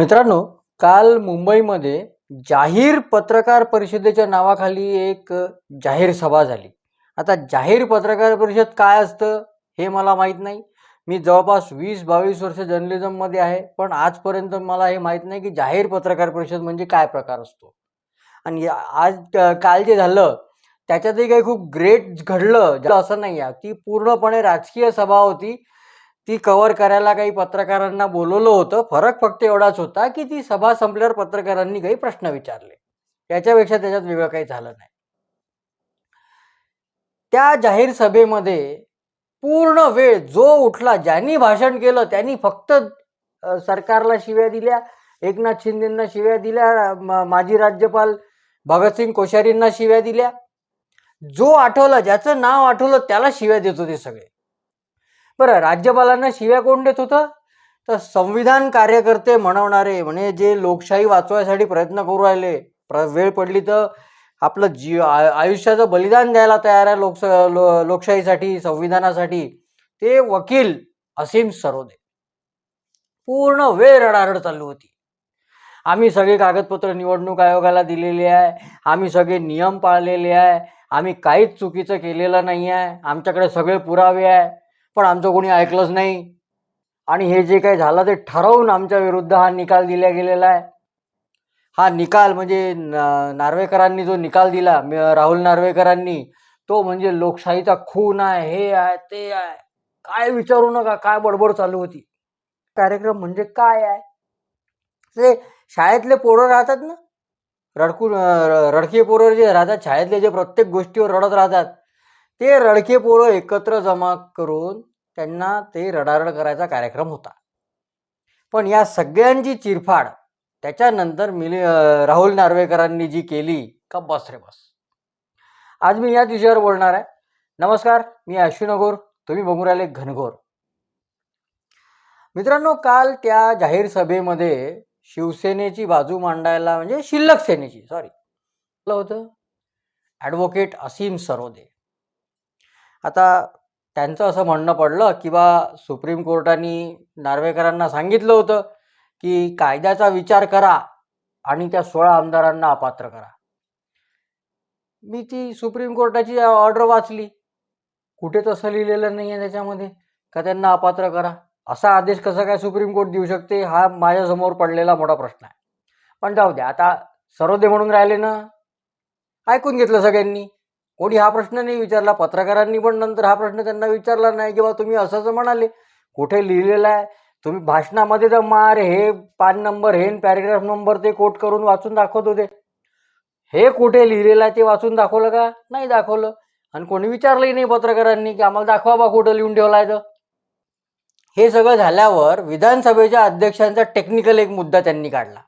मित्रांनो काल मुंबईमध्ये जाहीर पत्रकार परिषदेच्या नावाखाली एक जाहीर सभा झाली. आता जाहीर पत्रकार परिषद काय असतं हे मला माहीत नाही. मी जवळपास वीस बावीस वर्ष जर्नलिझममध्ये आहे पण आजपर्यंत मला हे माहीत नाही की जाहीर पत्रकार परिषद म्हणजे काय प्रकार असतो. आणि आज काल जे झालं त्याच्यातही काही खूप ग्रेट घडलं. असं नाही आहे. ती पूर्णपणे राजकीय सभा होती. ती कव्हर करायला काही पत्रकारांना बोलवलं होतं. फरक फक्त एवढाच होता की ती सभा संपल्यावर पत्रकारांनी काही प्रश्न विचारले. याच्यापेक्षा त्याच्यात वेगळं काही झालं नाही. त्या जाहीर सभेमध्ये पूर्ण वेळ जो उठला ज्यांनी भाषण केलं त्यांनी फक्त सरकारला शिव्या दिल्या एकनाथ शिंदेंना शिव्या दिल्या माजी राज्यपाल भगतसिंग कोश्यारींना शिव्या दिल्या. जो आठवला ज्याचं नाव आठवलं त्याला शिव्या देत होते सगळे. बरं राज्यपालांना शिव्या कोण देत होतं? तर संविधान कार्यकर्ते म्हणवणारे म्हणजे जे लोकशाही वाचवायसाठी प्रयत्न करू राहिले प्र वेळ पडली तर आपलं जी आयुष्याचं बलिदान द्यायला तयार आहे लोकस लो लोकशाहीसाठी संविधानासाठी ते वकील असीम सरोदे. पूर्ण वेळ रडारड चालू होती. आम्ही सगळे कागदपत्र निवडणूक आयोगाला दिलेले आहे आम्ही सगळे नियम पाळलेले आहे आम्ही काहीच चुकीचं केलेलं नाही आहे आमच्याकडे सगळे पुरावे आहे. पण आमचं कोणी ऐकलंच नाही. आणि हे जे काही झालं ते ठरवून आमच्या विरुद्ध हा निकाल दिला गेलेला आहे. हा निकाल म्हणजे न- नार्वेकरांनी जो निकाल दिला राहुल नार्वेकरांनी तो म्हणजे लोकशाहीचा खून आहे हे आहे ते आहे. काय विचारू नका काय बडबड चालू होती. कार्यक्रम म्हणजे काय आहे? ते शाळेतले पोरं राहतात ना? रडकून अं, रडके पोरं जे राहतात शाळेतले जे प्रत्येक गोष्टीवर रडत राहतात ते रडके पोरं एकत्र जमा करून त्यांना ते रडारड करायचा कार्यक्रम होता. पण या सगळ्यांची चिरफाड त्याच्यानंतर मिले राहुल नार्वेकरांनी जी केली का बस रे बस. आज मी याच विषयावर बोलणार आहे. नमस्कार मी अश्विन तुम्ही बघून राहिले घनघोर. मित्रांनो काल त्या जाहीर सभेमध्ये शिवसेनेची बाजू मांडायला म्हणजे शिल्लक सेनेची सॉरी होतं. ॲडव्होकेट असीम सरोदे. आता त्यांचं असं म्हणणं पडलं की बा सुप्रीम कोर्टाने नार्वेकरांना सांगितलं होतं की कायद्याचा विचार करा आणि त्या सोळा आमदारांना अपात्र करा. मी ती सुप्रीम कोर्टाची ऑर्डर वाचली. कुठे तसं लिहिलेलं नाही आहे त्याच्यामध्ये का त्यांना अपात्र करा? असा आदेश कसा काय सुप्रीम कोर्ट देऊ शकते? हा माझ्यासमोर पडलेला मोठा प्रश्न आहे. पण जाऊ द्या आता सरोदे म्हणून राहिले ना? ऐकून घेतलं सगळ्यांनी. कोणी हा प्रश्न नाही विचारला पत्रकारांनी पण नंतर हा प्रश्न त्यांना विचारला नाही किंवा तुम्ही असंच म्हणाले कुठे लिहिलेलं आहे तुम्ही भाषणामध्ये तर मार हे पान नंबर हे पॅरेग्राफ नंबर ते कोट करून वाचून दाखवत होते. हे कुठे लिहिलेलं आहे ते वाचून दाखवलं का? नाही दाखवलं. आणि कोणी विचारलंही नाही पत्रकारांनी की आम्हाला दाखवा बा कुठं लिहून ठेवलाय तर हे सगळं झाल्यावर विधानसभेच्या अध्यक्षांचा टेक्निकल एक मुद्दा त्यांनी काढला.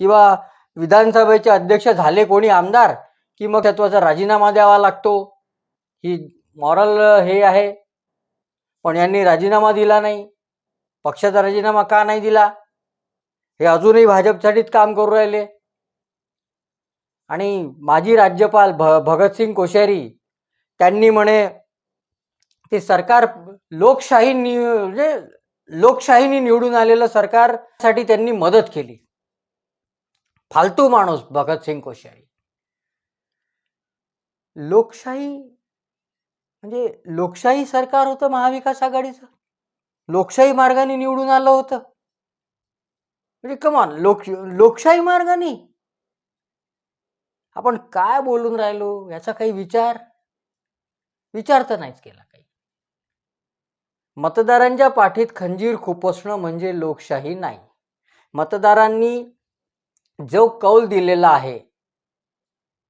किंवा विधानसभेचे अध्यक्ष झाले कोणी आमदार की मग तत्वाचा राजीनामा द्यावा लागतो. ही मॉरल हे आहे. पण यांनी राजीनामा दिला नाही. पक्षाचा राजीनामा का नाही दिला? हे अजूनही भाजपसाठीच काम करू राहिले. आणि माजी राज्यपाल भ भगतसिंग कोश्यारी त्यांनी म्हणे ते सरकार लोकशाही नि म्हणजे लोकशाहीने निवडून आलेलं सरकारसाठी त्यांनी मदत केली. फालतू माणूस भगतसिंग कोश्यारी. लोकशाही म्हणजे लोकशाही सरकार होतं महाविकास आघाडीचं. लोकशाही मार्गाने निवडून आलं होतं. म्हणजे कमान लोक लोकशाही मार्गाने. आपण काय बोलून राहिलो याचा काही विचार विचार तर नाहीच केला काही. मतदारांच्या पाठीत खंजीर खुपसणं म्हणजे लोकशाही नाही. मतदारांनी जो कौल दिलेला आहे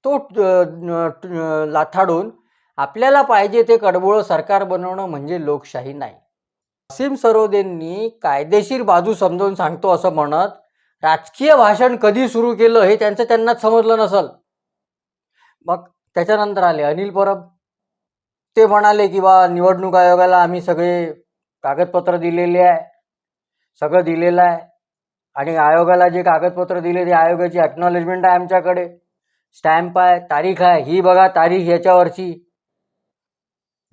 तो लाथाडून आपल्याला पाहिजे ते कडबोळं सरकार बनवणं म्हणजे लोकशाही नाही. असीम सरोदेंनी कायदेशीर बाजू समजावून सांगतो असं म्हणत राजकीय भाषण कधी सुरू केलं हे त्यांचं त्यांनाच समजलं नसल. मग त्याच्यानंतर आले अनिल परब. ते म्हणाले की बा निवडणूक आयोगाला आम्ही सगळे कागदपत्र दिलेले आहे. सगळं दिलेलं आहे. आणि आयोगाला जे कागदपत्र दिले ते आयोगाची ॲक्नॉलेजमेंट आहे आमच्याकडे. स्टॅम्प आहे तारीख आहे ही बघा तारीख याच्यावरची.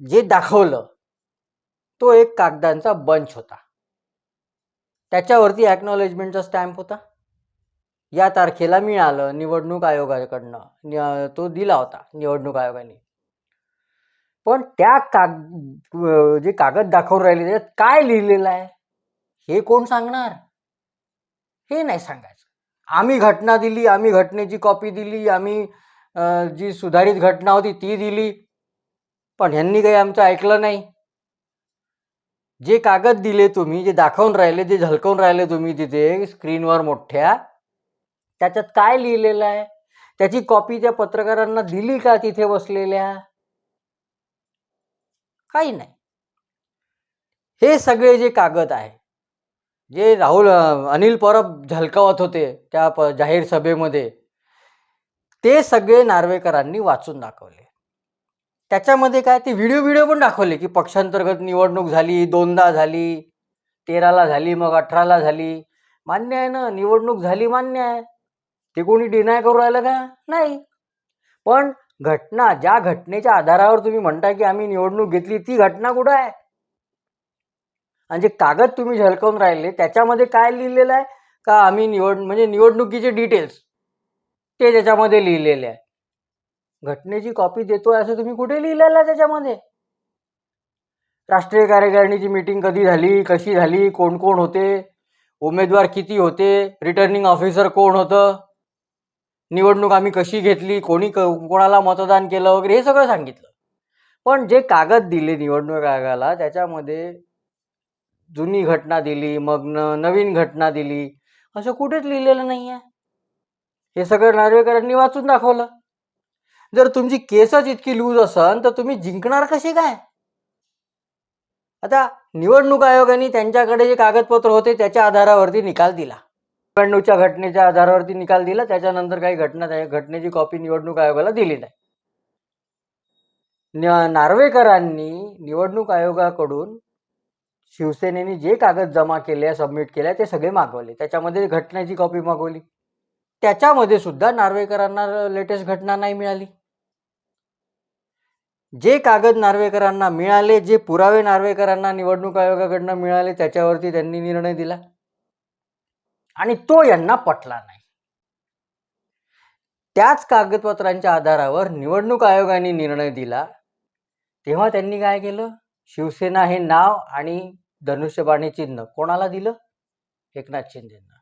जे दाखवलं तो एक कागदांचा बंच होता. त्याच्यावरती ॲक्नॉलेजमेंटचा स्टॅम्प होता. या तारखेला मिळालं निवडणूक आयोगाकडनं. तो दिला होता निवडणूक आयोगाने. पण त्या काग जे कागद दाखवून राहिले त्याच्यात काय लिहिलेलं आहे? हे कोण सांगणार? हे नाही सांगायचं. आम्ही घटना दिली आम्ही घटनेची कॉपी दिली आम्ही जी सुधारित घटना होती ती दिली. पण ह्यांनी काही आमचं ऐकलं नाही. जे कागद दिले तुम्ही जे दाखवून राहिले जे झलकवून राहिले तुम्ही तिथे स्क्रीनवर मोठ्या त्याच्यात काय लिहिलेलं आहे? त्याची कॉपी त्या पत्रकारांना दिली का तिथे बसलेल्या? काही नाही. हे सगळे जे कागद आहे जे राहुल अनिल परब झलकावत होते त्या प जाहीर सभेमध्ये ते सगळे नार्वेकरांनी वाचून दाखवले. त्याच्यामध्ये काय ते व्हिडिओ व्हिडिओ पण दाखवले की पक्षांतर्गत निवडणूक झाली दोनदा झाली तेराला झाली मग अठराला झाली. मान्य आहे ना निवडणूक झाली मान्य आहे. ते कोणी डिनाय करू राहिलं का? नाही. पण घटना ज्या घटनेच्या आधारावर तुम्ही म्हणता की आम्ही निवडणूक घेतली ती घटना कुठं आहे? आणि जे कागद तुम्ही झलकवून राहिले त्याच्यामध्ये काय लिहिलेलं आहे? का आम्ही निवड म्हणजे निवडणुकीचे डिटेल्स ते त्याच्यामध्ये लिहिलेले आहे. घटनेची कॉपी देतोय असं तुम्ही कुठे लिहिलेलं आहे त्याच्यामध्ये? राष्ट्रीय कार्यकारिणीची मीटिंग कधी झाली कशी झाली कोण कोण होते उमेदवार किती होते रिटर्निंग ऑफिसर कोण होतं निवडणूक आम्ही कशी घेतली कोणी क कोणाला मतदान केलं वगैरे हे सगळं सांगितलं. पण जे कागद दिले निवडणूक आयोगाला त्याच्यामध्ये जुनी घटना दिली मग न नवीन घटना दिली असं कुठेच लिहिलेलं नाही आहे हे सगळं नार्वेकरांनी वाचून दाखवलं. जर तुमची केसच इतकी लूज असन तर तुम्ही जिंकणार कसे काय? आता निवडणूक आयोगाने त्यांच्याकडे जे कागदपत्र होते त्याच्या आधारावरती निकाल दिला. निवडणूकच्या घटनेच्या आधारावरती निकाल दिला त्याच्यानंतर काही घटना त्या घटनेची कॉपी निवडणूक आयोगाला दिली नाही. न- नार्वेकरांनी निवडणूक आयोगाकडून शिवसेनेने जे कागद जमा केले सबमिट केले ते सगळे मागवले. त्याच्यामध्ये घटनेची कॉपी मागवली. त्याच्यामध्ये सुद्धा नार्वेकरांना लेटेस्ट घटना नाही मिळाली. जे कागद नार्वेकरांना मिळाले जे पुरावे नार्वेकरांना निवडणूक आयोगाकडनं मिळाले त्याच्यावरती त्यांनी निर्णय दिला. आणि तो यांना पटला नाही. त्याच कागदपत्रांच्या आधारावर निवडणूक आयोगाने निर्णय दिला. तेव्हा त्यांनी काय केलं? शिवसेना हे नाव आणि धनुष्यबाणी चिन्ह कोणाला दिलं? एकनाथ शिंदेंना.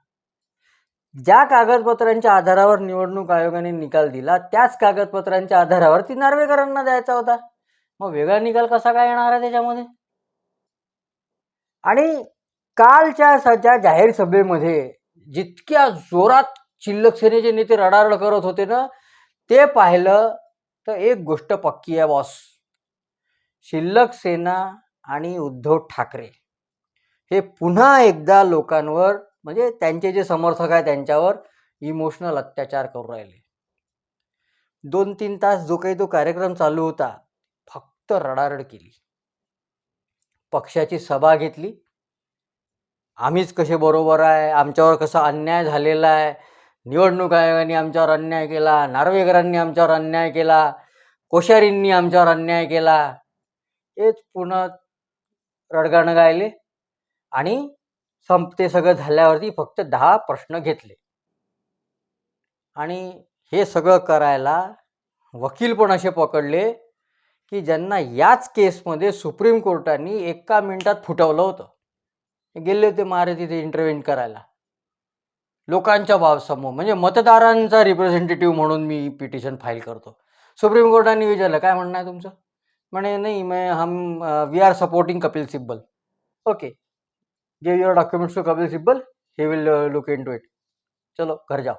ज्या कागदपत्रांच्या आधारावर निवडणूक आयोगाने निकाल दिला त्याच कागदपत्रांच्या आधारावर ती नार्वेकरांना द्यायचा होता. मग वेगळा निकाल कसा काय येणार आहे त्याच्यामध्ये? आणि कालच्या सध्या जाहीर सभेमध्ये जितक्या जोरात शिल्लक सेनेचे नेते रडारड करत होते ना ते पाहिलं तर एक गोष्ट पक्की आहे बॉस. शिल्लक सेना आणि उद्धव ठाकरे. हे पुन्हा एकदा लोकांवर म्हणजे त्यांचे जे समर्थक आहे त्यांच्यावर इमोशनल अत्याचार करू राहिले. दोन तीन तास जो काही तो कार्यक्रम चालू होता फक्त रडारड केली. पक्षाची सभा घेतली. आम्हीच कसे बरोबर आहे आमच्यावर कसा अन्याय झालेला आहे निवडणूक आयोगाने आमच्यावर अन्याय केला नार्वेकरांनी आमच्यावर अन्याय केला कोश्यारींनी आमच्यावर अन्याय केला हेच पुन्हा रडगाणं गायले आणि संप ते सगळं झाल्यावरती फक्त दहा प्रश्न घेतले. आणि हे सगळं करायला वकील पण असे पकडले की ज्यांना याच केसमध्ये सुप्रीम कोर्टाने एका मिनिटात फुटवलं होतं. गेले होते मारे तिथे इंटरव्हेन करायला. लोकांच्या भावसमोर म्हणजे मतदारांचा रिप्रेझेंटेटिव्ह म्हणून मी पिटिशन फाईल करतो. सुप्रीम कोर्टाने विचारलं काय म्हणणं आहे तुमचं? म्हणे नाही मैं हम we are supporting Kapil Sibal. Okay give your documents to Kapil Sibal. He will look into it चलो घर जाओ.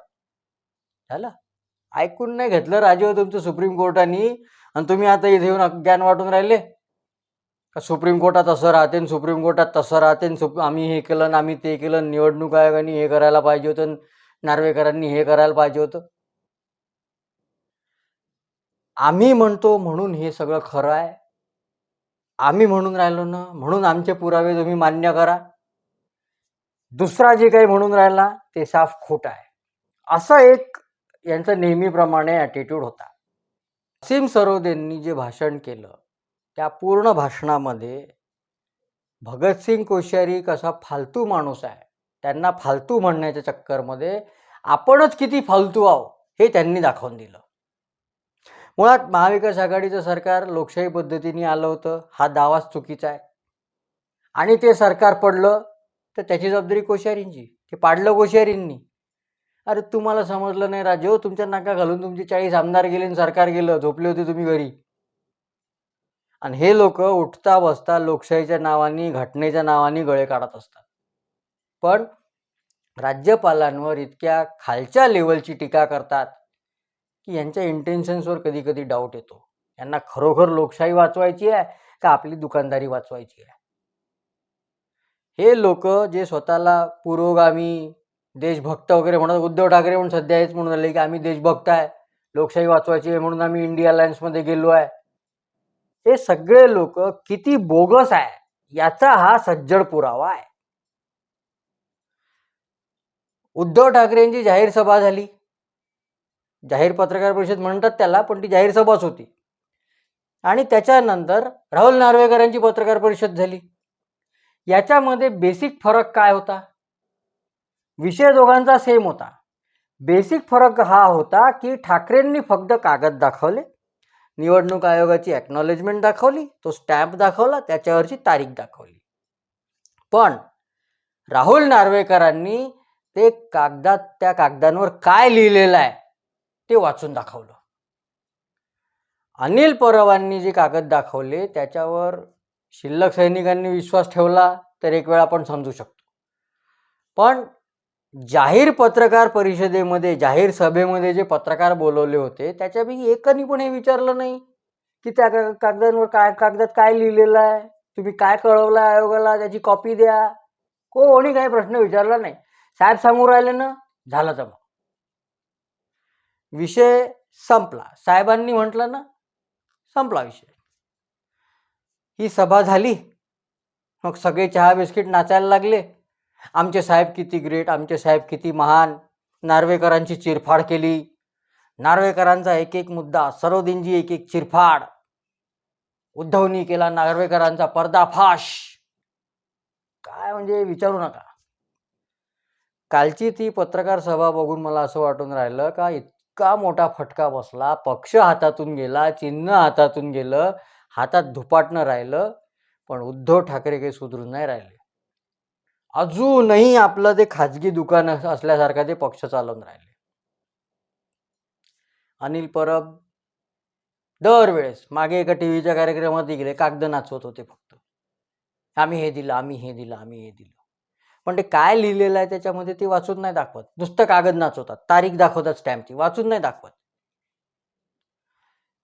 झालं? ऐकून नाही घेतलं राजे तुमचं सुप्रीम कोर्टाने आणि तुम्ही आता इथे येऊन ज्ञान वाटून राहिले? का सुप्रीम कोर्टात असं राहते आणि सुप्रीम कोर्टात तसं राहते आणि सुप आम्ही हे केलं आणि आम्ही ते केलं निवडणूक आयोगाने हे करायला पाहिजे होतं नार्वेकरांनी हे करायला पाहिजे होतं? आम्ही म्हणतो म्हणून हे सगळं खरं आहे. आम्ही म्हणून राहिलो ना म्हणून आमचे पुरावे तुम्ही मान्य करा. दुसरा जे काही म्हणून राहिला ते साफ खोट आहे. असं एक यांचं नेहमीप्रमाणे ॲटिट्यूड होता. असीम सरोदेंनी जे भाषण केलं त्या पूर्ण भाषणामध्ये भगतसिंग कोश्यारी कसा फालतू माणूस आहे त्यांना फालतू म्हणण्याच्या चक्करमध्ये आपणच किती फालतू आहो हे त्यांनी दाखवून दिलं. मुळात महाविकास आघाडीचं सरकार लोकशाही पद्धतीने आलं होतं. हा दावाच चुकीचा आहे. आणि ते सरकार पडलं तर त्याची जबाबदारी कोश्यारींची. ते पाडलं कोश्यारींनी. अरे तुम्हाला समजलं नाही राजे हो तुमच्या नाका घालून तुमचे चाळीस आमदार गेले आणि सरकार गेलं झोपले होते तुम्ही घरी. आणि हे लोक उठता बसता लोकशाहीच्या नावाने घटनेच्या नावाने गळे काढत असतात. पण राज्यपालांवर इतक्या खालच्या लेवलची टीका करतात. की यांच्या इंटेन्शन्सवर कधी कधी डाऊट येतो. यांना खरोखर लोकशाही वाचवायची आहे का आपली दुकानदारी वाचवायची आहे? हे लोक जे स्वतःला पुरोगामी देशभक्त वगैरे म्हणत उद्धव ठाकरे म्हणून सध्या हेच म्हणून झाले की आम्ही देशभक्त आहे लोकशाही वाचवायची आहे म्हणून आम्ही इंडिया अलायन्समध्ये गेलो आहे. हे सगळे लोक किती बोगस आहे याचा हा सज्जड पुरावा आहे. उद्धव ठाकरेंची जाहीर सभा झाली. जाहीर पत्रकार परिषद म्हणतात त्याला पण ती जाहीर सभाच होती. आणि त्याच्यानंतर राहुल नार्वेकरांची पत्रकार परिषद झाली. याच्यामध्ये बेसिक फरक काय होता? विषय दोघांचा सेम होता. बेसिक फरक हा होता की ठाकरेंनी फक्त कागद दाखवले निवडणूक आयोगाची ॲक्नॉलेजमेंट दाखवली तो स्टॅम्प दाखवला त्याच्यावरची तारीख दाखवली. पण राहुल नार्वेकरांनी ते कागदात त्या कागदांवर काय लिहिलेलं आहे? ते वाचून दाखवलं. अनिल परवांनी जे कागद दाखवले त्याच्यावर शिल्लक सैनिकांनी विश्वास ठेवला तर एक वेळ आपण समजू शकतो. पण जाहीर पत्रकार परिषदेमध्ये जाहीर सभेमध्ये जे पत्रकार बोलवले होते त्याच्यापैकी एकानी पण हे विचारलं नाही की त्या कागदांवर काय कागदात काय लिहिलेलं आहे? तुम्ही काय कळवलं आहे आयोगाला? त्याची कॉपी द्या. कोणी काही प्रश्न विचारला नाही. साहेब समोर राहिले ना? झालं तर मग विषय संपला. साहेबांनी म्हटलं ना संपला विषय. ही सभा झाली. मग सगळे चहा बिस्किट नाचायला लागले. आमचे साहेब किती ग्रेट आमचे साहेब किती महान. नार्वेकरांची चिरफाड केली. नार्वेकरांचा एक एक मुद्दा सरोदिनजी एक एक चिरफाड. उद्धवनी केला नार्वेकरांचा पर्दाफाश. काय म्हणजे विचारू नका. कालची ती पत्रकार सभा बघून मला असं वाटून राहिलं का इतका मोठा फटका बसला. पक्ष हातातून गेला चिन्ह हातातून गेलं हातात धुपाटणं राहिलं पण उद्धव ठाकरे काही सुधरून नाही राहिले. अजूनही आपलं ते खाजगी दुकान असल्यासारखं ते पक्ष चालवून राहिले. अनिल परब दरवेळेस मागे एका टी व्हीच्या कार्यक्रमात गेले कागद नाचवत होते फक्त. आम्ही हे दिलं आम्ही हे दिलं आम्ही हे दिलं. पण ते काय लिहिलेलं आहे त्याच्यामध्ये ते वाचून नाही दाखवत. नुसतं कागद नाचवतात. तारीख दाखवतात स्टॅम्पची वाचून नाही दाखवत.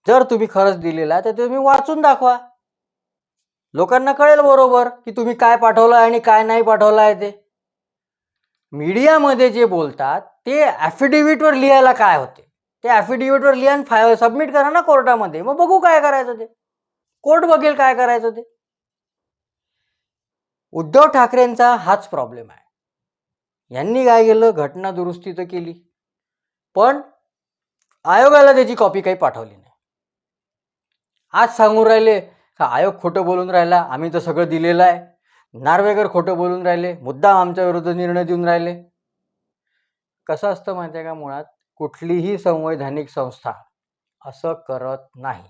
जर तुम्ही खरंच दिलेला आहे तर तुम्ही वाचून दाखवा. लोकांना कळेल बरोबर की तुम्ही काय पाठवलं आणि काय नाही पाठवलं आहे ते. मीडियामध्ये जे बोलतात ते ॲफिडेव्हिटवर लिहायला काय होते? ते ॲफिडेव्हिटवर लिहा आणि फाय सबमिट करा ना कोर्टामध्ये. मग बघू काय करायचं ते. कोर्ट बघेल काय करायचं ते. उद्धव ठाकरेंचा हाच प्रॉब्लेम आहे. यांनी काय केलं? घटना दुरुस्ती तर केली. पण आयोगाला त्याची कॉपी काही पाठवली नाही. आज सांगून राहिले का आयोग खोटं बोलून राहिला आम्ही तर सगळं दिलेलं आहे. नार्वेकर खोटं बोलून राहिले मुद्दाम आमच्या विरुद्ध निर्णय देऊन राहिले. कसं असतं माहिती आहे का मुळात? कुठलीही संवैधानिक संस्था असं करत नाही.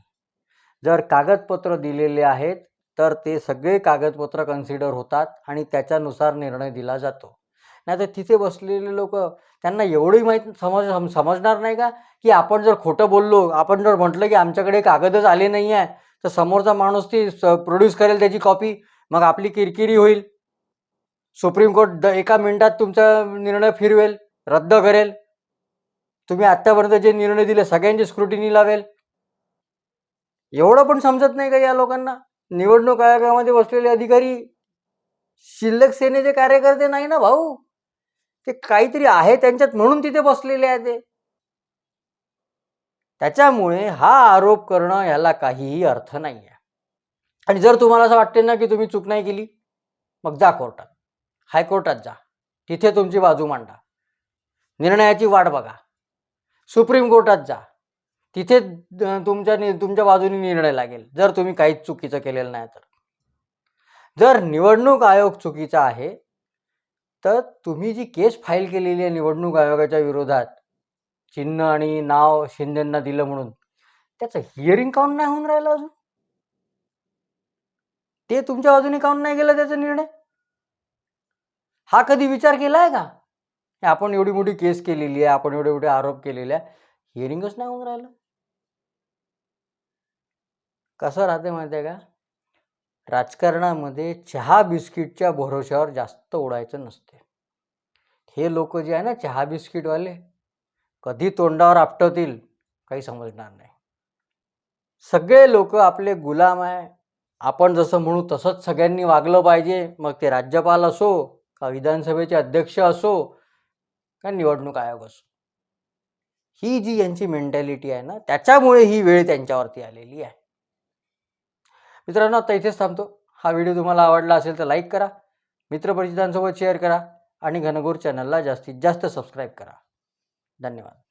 जर कागदपत्र दिलेले आहेत तर ते सगळे कागदपत्र कन्सिडर होतात आणि त्याच्यानुसार निर्णय दिला जातो. नाही तर तिथे बसलेले लोक त्यांना एवढी माहीत समज समजणार नाही का? की आपण जर खोटं बोललो आपण जर म्हटलं की आमच्याकडे कागदच आले नाही आहे तर समोरचा माणूस ती प्रोड्यूस करेल त्याची कॉपी मग आपली किरकिरी होईल. सुप्रीम कोर्ट द एका मिनिटात तुमचा निर्णय फिरवेल रद्द करेल. तुम्ही आत्तापर्यंत जे निर्णय दिले सगळ्यांची स्क्रुटिनी लावेल. एवढं पण समजत नाही का या लोकांना? निवडणूक आयोगामध्ये बसलेले अधिकारी शिल्लक सेनेचे कार्यकर्ते नाही ना भाऊ? ते काहीतरी आहे त्यांच्यात म्हणून तिथे बसलेले आहे ते. त्याच्यामुळे हा आरोप करणं ह्याला काहीही अर्थ नाही आहे आणि जर तुम्हाला असं वाटते ना की तुम्ही चूक नाही केली मग जा कोर्टात. हायकोर्टात जा. तिथे तुमची बाजू मांडा. निर्णयाची वाट बघा. सुप्रीम कोर्टात जा. तिथे तुमच्या नि- तुमच्या बाजूने निर्णय लागेल. जर तुम्ही काहीच चुकीचं केलेलं नाही तर. जर निवडणूक आयोग चुकीचा आहे तर तुम्ही जी केस फाईल केलेली आहे निवडणूक आयोगाच्या विरोधात चिन्ह आणि नाव शिंदेंना दिलं म्हणून त्याचं हिअरिंग काऊन नाही होऊन राहिलं अजून? ते तुमच्या बाजूने काऊन नाही गेलं त्याचा निर्णय? हा कधी विचार केला आहे का? आपण एवढी मोठी केस केलेली आहे आपण एवढे मोठे आरोप केलेले आहे हिअरिंगच नाही होऊन राहिलं. कसं राहते माहिती आहे का? राजकारणामध्ये चहा बिस्किटच्या भरोश्यावर जास्त उडायचं नसते हे लोक जे आहे ना चहा बिस्किटवाले कधी तोंडावर आपटवतील काही समजणार नाही. सगळे लोक आपले गुलाम आहे. आपण जसं म्हणू तसंच सगळ्यांनी वागलं पाहिजे. मग ते राज्यपाल असो का विधानसभेचे अध्यक्ष असो का निवडणूक आयोग असो. ही जी यांची मेंटॅलिटी आहे ना त्याच्यामुळे ही वेळ त्यांच्यावरती आलेली आहे. मित्रांनो आता इथेच थांबतो. हा व्हिडिओ तुम्हाला आवडला असेल तर लाईक करा मित्रपरिचितांसोबत शेअर करा आणि घनघोर चॅनलला जास्तीत जास्त सबस्क्राईब करा. धन्यवाद.